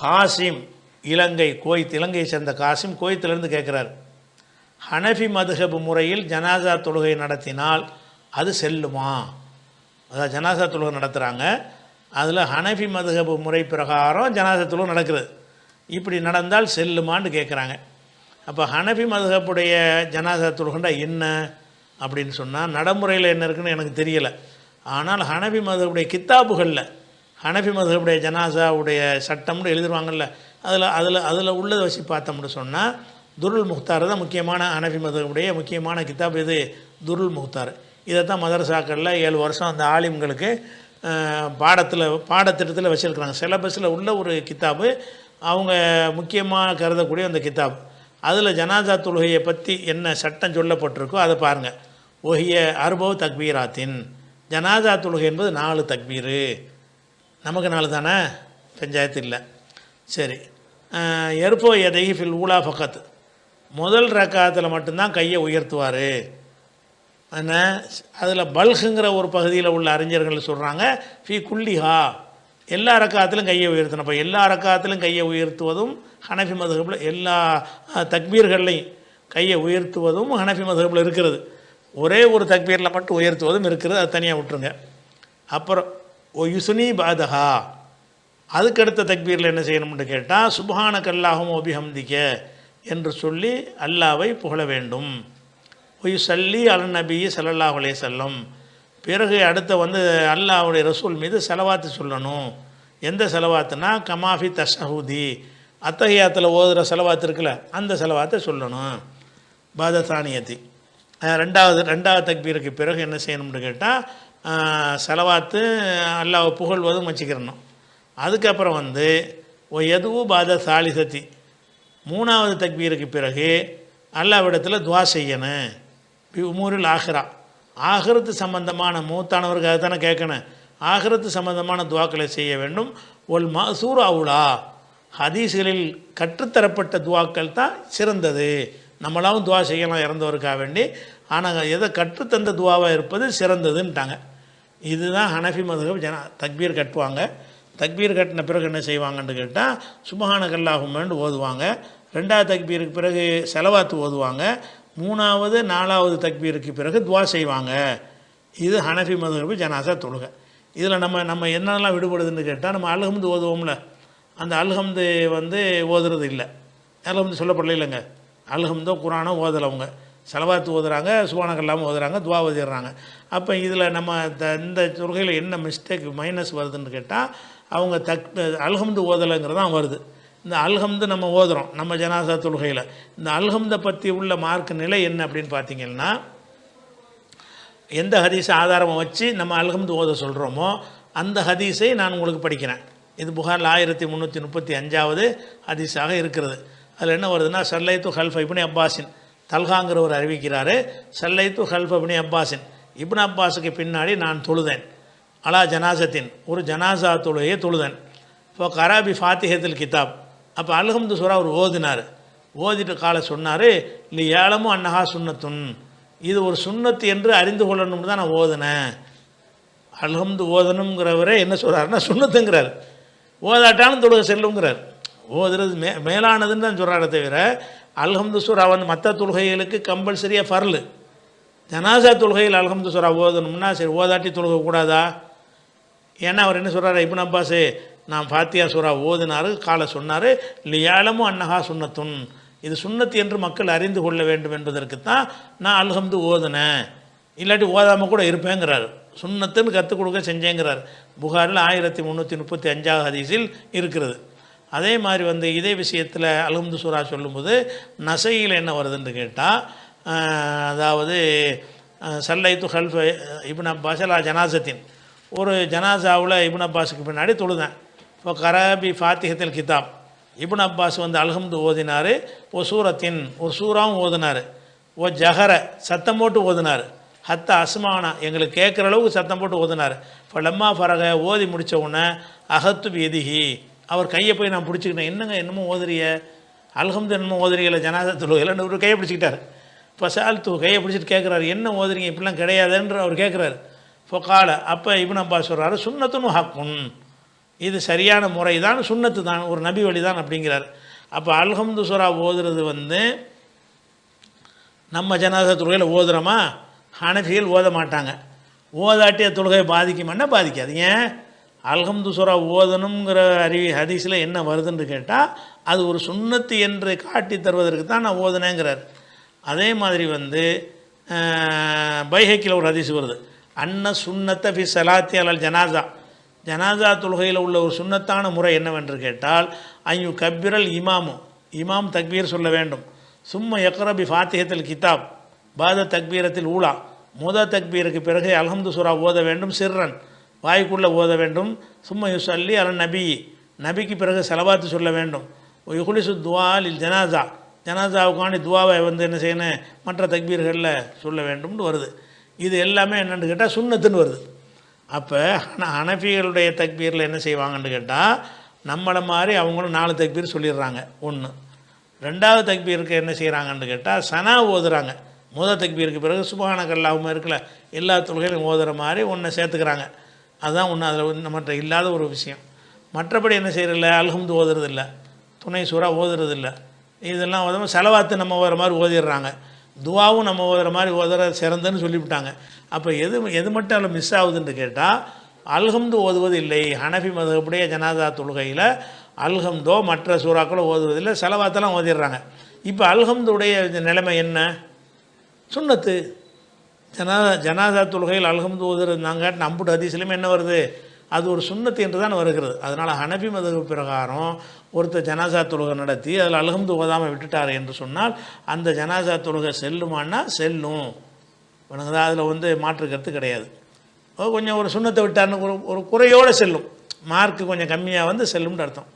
காசிம் இலங்கை கோயத் இலங்கையை சேர்ந்த காசிம் கோயத்திலிருந்து கேட்குறாரு. ஹனஃபி மதுஹபு முறையில் ஜனாசா தொழுகை நடத்தினால் அது செல்லுமா? அதாவது ஜனாசா தொழுகை நடத்துகிறாங்க அதில் ஹனஃபி மதுஹபு முறை பிரகாரம் ஜனாசா தொழுகை நடக்குது இப்படி நடந்தால் செல்லுமான்னு கேட்குறாங்க. அப்போ ஹனஃபி மதுஹப்புடைய ஜனாசா தொழுகண்டா என்ன அப்படின்னு சொன்னால் நடைமுறையில் என்ன இருக்குன்னு எனக்கு தெரியலை. ஆனால் ஹனஃபி மதுஹபுடைய கித்தாபுகளில் ஹனஃபி மதுஹப்புடைய ஜனாசாவுடைய சட்டம்னு எழுதிருவாங்கல்ல அதில் அதில் அதில் உள்ளதை வச்சு பார்த்தோம்னு சொன்னால் துருல் முக்தார் தான் முக்கியமான ஹனஃபி மதுஹப்புடைய முக்கியமான கித்தாப் இது துருல் முக்தார். இதை தான் மதரசாக்களில் ஏழு வருஷம் அந்த ஆலிம்களுக்கு பாடத்தில் பாடத்திட்டத்தில் வச்சுருக்குறாங்க. சிலபஸில் உள்ள ஒரு கித்தாபு அவங்க முக்கியமாக கருதக்கூடிய அந்த கித்தாப் அதில் ஜனாசா தொழுகையை பற்றி என்ன சட்டம் சொல்லப்பட்டிருக்கோ அதை பாருங்கள் ஒஹிய அருபவ் தக்பீராத்தின். ஜனாசா தொழுகை என்பது நாலு தக்பீர். நமக்கு நாலு தானே பஞ்சாயத்து இல்லை சரி எருப்போ எதை ஃபில் ஊலா பக்கத்து முதல் ரக்காத்தில் மட்டும்தான் கையை உயர்த்துவார். என்ன? அதில் பல்குங்கிற ஒரு பகுதியில் உள்ள அறிஞர்கள் சொல்கிறாங்க ஃபி குல்லிஹா. எல்லா ரக்காத்திலும் கையை உயர்த்தணும். அப்போ எல்லா ரக்காத்திலும் கையை உயர்த்துவதும் ஹனஃபி மதுகபில் எல்லா தக்பீர்கள்லையும் கையை உயர்த்துவதும் ஹனஃபி மதுகபில் இருக்கிறது. ஒரே ஒரு தக்பீரில் மட்டும் உயர்த்துவதும் இருக்கிறது. அது தனியாக விட்டுருங்க. அப்புறம் ஓ யுசுனி பாதஹா அதுக்கடுத்த தக்பீரில் என்ன செய்யணும்னு கேட்டால் சுபஹான கல்லாகும் ஒபிஹம்திக்க என்று சொல்லி அல்லாவை புகழ வேண்டும். ஒய் சல்லி அல் நபி ஸல்லல்லாஹு அலைஹி செல்லம் பிறகு அடுத்த வந்து அல்லாஹ்வுடைய ரசூல் மீது செலவாத்து சொல்லணும். எந்த செலவாத்துனா கமாஃபி தஷஹூதி. அத்தகையாத்தில் ஓதுகிற செலவாத்து இருக்குல்ல அந்த செலவாத்தை சொல்லணும். பாதத்தானியத்தி தானியத்தி ரெண்டாவது ரெண்டாவது தக்பீருக்கு பிறகு என்ன செய்யணும்னு கேட்டால் செலவாத்து அல்லாவை புகழ்வதும் வச்சுக்கிறணும். அதுக்கப்புறம் வந்து ஓ எதுவும் பாத சாலிசத்தி. மூணாவது தக்பீருக்கு பிறகு அல்லாவிடத்தில் துவா செய்யணும். உமூரில் ஆஹிரா. ஆகிரத்து சம்பந்தமான மூத்தானவர்களுக்காக தானே கேட்கணும். ஆகிரத்து சம்பந்தமான துவாக்களை செய்ய வேண்டும். ஒல் மசூர் அவுலா. ஹதீஸ்களில் கற்றுத்தரப்பட்ட துவாக்கள் தான் சிறந்தது. நம்மளாவும் துவா செய்யலாம் இறந்தவருக்காக வேண்டி. ஆனால் எதை கற்றுத்தந்த துவாவாக இருப்பது சிறந்ததுன்ட்டாங்க. இதுதான் ஹனஃபி மதுகப் ஜன தக்பீர் கட்டுவாங்க. தக்பீர் கட்டின பிறகு என்ன செய்வாங்கன்னு கேட்டால் சுபஹான கல்லாகுமேன்னு ஓதுவாங்க. ரெண்டாவது தக்பீருக்கு பிறகு செலவாத்து ஓதுவாங்க. மூணாவது நாலாவது தக்பீருக்கு பிறகு துவா செய்வாங்க. இது ஹனஃபி மதுகபு ஜனாசா தொழுகை. இதில் நம்ம நம்ம என்னெல்லாம் விடுபடுதுன்னு கேட்டால் நம்ம அல்ஹம்து ஓதுவோம்ல. அந்த அல்ஹம்து வந்து ஓதுறது இல்லை. அல்ஹம்து சொல்லப்படல இல்லைங்க. அல்ஹம்தோ குரானோ ஓதலவங்க செலவாத்து ஓதுறாங்க சுவானகல்லாமல் ஓதுறாங்க துவா ஓதிடுறாங்க. அப்போ இதில் நம்ம த- இந்த தொகையில் என்ன மிஸ்டேக் மைனஸ் வருதுன்னு கேட்டால் அவங்க தக் அல்ஹம்து ஓதலைங்கிறது தான் வருது. இந்த அல்ஹம்து நம்ம ஓதுறோம் நம்ம ஜனாசா தொழுகையில் இந்த அல்ஹம்தை பற்றி உள்ள மார்க் நிலை என்ன அப்படின்னு பார்த்தீங்கன்னா எந்த ஹதீஸை ஆதாரமாக வச்சு நம்ம அல்ஹம்து ஓத சொல்கிறோமோ அந்த ஹதீஸை நான் உங்களுக்கு படிக்கிறேன். இது புகாரில் ஆயிரத்தி முந்நூற்றி முப்பத்தி அஞ்சாவது ஹதீஸாக இருக்கிறது. அதில் என்ன வருதுன்னா சல்லைத்து ஹல்ஃப் இப்னி அப்பாஸின். தல்காங்கிறவர் அறிவிக்கிறாரு சல்லைத்து ஹல்ஃப் இப்னி அப்பாஸின். இப்னு அப்பாஸுக்கு பின்னாடி நான் தொழுதேன். அலா ஜனாசத்தின் ஒரு ஜனாசா தொழுகையை தொழுதேன். இப்போ கராபி ஃபாத்திஹத்தில் கிதாப். அப்போ அல்ஹம்து சுரா அவர் ஓதினார். ஓதிட்டு காலை சொன்னார் இல்லை ஏலமும் அன்னஹா சுன்னத்துன். இது ஒரு சுன்னத்து என்று அறிந்து கொள்ளணும்னு தான் நான் ஓதுனேன். அல்ஹம்து ஓதணுங்கிறவரே என்ன சொல்கிறாருன்னா சுண்ணத்துங்கிறார் ஓதாட்டாலும் தொழுக செல்லுங்கிறார். ஓதுறது மே மேலானதுன்னு தான் சொல்கிறாரே தவிர அல்ஹம்து சுரா வந்து மற்ற தொழுகைகளுக்கு கம்பல்சரியாக ஃபர்லு ஜனாசா தொழுகையில் அல்ஹம்து சுரா ஓதணும்னா சரி ஓதாட்டி தொழுகை கூடாதா? ஏன்னா அவர் என்ன சொல்கிறார் இப்னு அப்பாஸு நான் ஃபாத்தியா சூரா ஓதினார் காலை சொன்னார் லியாலமும் அன்னஹா சுன்னத்துன். இது சுன்னத்து என்று மக்கள் அறிந்து கொள்ள வேண்டும் என்பதற்கு தான் நான் அல்ஹம்து ஓதுனேன். இல்லாட்டி ஓதாமல் கூட இருப்பேங்கிறார். சுன்னத்துன்னு கற்றுக் கொடுக்க செஞ்சேங்கிறார். புகாரில் ஆயிரத்தி முந்நூற்றி முப்பத்தி அஞ்சாவது ஹதீஸில் இருக்கிறது. அதே மாதிரி வந்து இதே விஷயத்தில் அலகுந்து சூரா சொல்லும்போது நசையில் என்ன வருதுன்னு கேட்டால் அதாவது சல்லை துஹல் இப்னு அப்பாஸ் ஜனாசத்தின் ஒரு ஜனாசாவில் இப்னு அப்பாஸுக்கு பின்னாடி தொழுதேன். இப்போ கராபி ஃபாத்திகத்தில் கிதாப். இப்னு அப்பாஸ் வந்து அல்ஹம்து ஓதினார் ஓ சூரத்தின் ஒரு சூறாவும் ஓதினார். ஓ ஜஹர சத்தம் போட்டு ஓதினார். ஹத்த அஸ்மானா எங்களுக்கு கேட்குற அளவுக்கு சத்தம் போட்டு ஓதினார். இப்போ லம்மா ஃபரக ஓதி முடித்த உடனே அகத்து எதிகி அவர் கையை போய் நான் பிடிச்சிக்கிட்டேன். என்னங்க என்னமோ ஓதுறிய அல்ஹம்து என்னமோ ஓதுறீங்கள ஜனாதா தொழுகையில் ஒரு கையை பிடிச்சிக்கிட்டார். இப்போ சால்த்து கையை பிடிச்சிட்டு கேட்குறாரு என்ன ஓதுறீங்க இப்படிலாம் கிடையாதுன்ற அவர் கேட்குறாரு. இப்போ காலை அப்போ இப்னு அப்பா சொல்கிறாரு சுண்ணத்துன்னு ஹாக்கும் இது சரியான முறை தான் சுண்ணத்து தான் ஒரு நபி வழி தான் அப்படிங்கிறார். அப்போ அல்ஹம்து சுரா ஓதுறது வந்து நம்ம ஜனாதா தொழுகையில் ஓதுறோமா? ஹனஃபிகள் ஓத மாட்டாங்க. ஓதாட்டிய தொழுகையை பாதிக்குமான்னா பாதிக்காது. ஏன்? அல்ஹம்து சுரா ஓதணுங்கிற அறிவி ஹதீஸில் என்ன வருதுன்னு கேட்டால் அது ஒரு சுன்னத்து என்று காட்டி தருவதற்கு தான் நான் ஓதுனேங்கிறார். அதே மாதிரி வந்து பைஹக்கில் ஒரு ஹதீஸ் வருது. அன்ன சுன்னத்த ஃபி சலாத்தி அலல் ஜனாசா ஜனாசா தொழுகையில் உள்ள ஒரு சுன்னத்தான முறை என்னவென்று கேட்டால் ஐயு கபிரல் இமாமு. இமாம் தக்பீர் சொல்ல வேண்டும். சும்மா எக்ரபி ஃபாத்திகத்தில் கிதாப். பாத தக்பீரத்தில் ஊலா. முத தக்பீருக்கு பிறகு அல்ஹம்து சுரா ஓத வேண்டும் சிர்ரன். வாய்க்குள்ளே ஓத வேண்டும். சும்மா யுசல்லி அல நபி. நபிக்கு பிறகு செலவாத்து சொல்ல வேண்டும். யுகுலிசு துவா இல் ஜனாசா. ஜனாசாவுக்காண்டி துவாவை வந்து என்ன செய்யணும்? மற்ற தக்பீர்களில் சொல்ல வேண்டும்னு வருது. இது எல்லாமே என்னென்னு கேட்டால் சுண்ணத்துன்னு வருது. அப்போ ஹனஃபிகளுடைய தக்பீரில் என்ன செய்வாங்கன்னு கேட்டால் நம்மளை மாதிரி அவங்களும் நாலு தக்பீர் சொல்லிடுறாங்க. ஒன்று ரெண்டாவது தக்பீருக்கு என்ன செய்கிறாங்கன்னு கேட்டால் சனா ஓதுறாங்க. முத தக்பீருக்கு பிறகு சுபஹான கல்லாவும் இருக்கல எல்லா தொழுகையும் ஓதுற மாதிரி ஒன்றை சேர்த்துக்கிறாங்க. அதுதான் ஒன்று அதில் மற்ற இல்லாத ஒரு விஷயம். மற்றபடி என்ன செய்கிறதில்ல அல்ஹம்து ஓதுறதில்ல. துணை சூறா ஓதுறதில்ல. இதெல்லாம் ஓதாமல் செலவாத்து நம்ம ஓதுற மாதிரி ஓதிடுறாங்க. துவாவும் நம்ம ஓதுற மாதிரி ஓதுற சிறந்தன்னு சொல்லிவிட்டாங்க. அப்போ எது எது மட்டும் அதில் மிஸ் ஆகுதுன்னு கேட்டால் அல்ஹம்து ஓதுவது இல்லை. ஹனஃபி மதகுடைய ஜனாதா தொழுகையில் அல்ஹம்தோ மற்ற சூறாக்களோ ஓதுவதில்லை செலவாத்தெல்லாம் ஓதிடுறாங்க. இப்போ அல்ஹம்துடைய நிலைமை என்ன? சுன்னத்து ஜனாதா ஜனாதா தொழுகையில் அல்ஹம்து ஓதுறதுனாங்க நம்புட்டு அதிசயம் என்ன வருது? அது ஒரு சுண்ணத்து என்று தான் வருகிறது. அதனால் ஹனபி மதகு பிரகாரம் ஒருத்தர் ஜனாசா தொழுகை நடத்தி அதில் அல்ஹம்து ஓதாமல் விட்டுட்டார் என்று சொன்னால் அந்த ஜனாசா தொழுகை செல்லுமான்னா செல்லும். உனக்கு அதில் வந்து மாற்று கருத்து கிடையாது. கொஞ்சம் ஒரு சுண்ணத்தை விட்டார்னு ஒரு ஒரு குறையோடு செல்லும். மார்க்கு கொஞ்சம் கம்மியாக வந்து செல்லும்னு அர்த்தம்.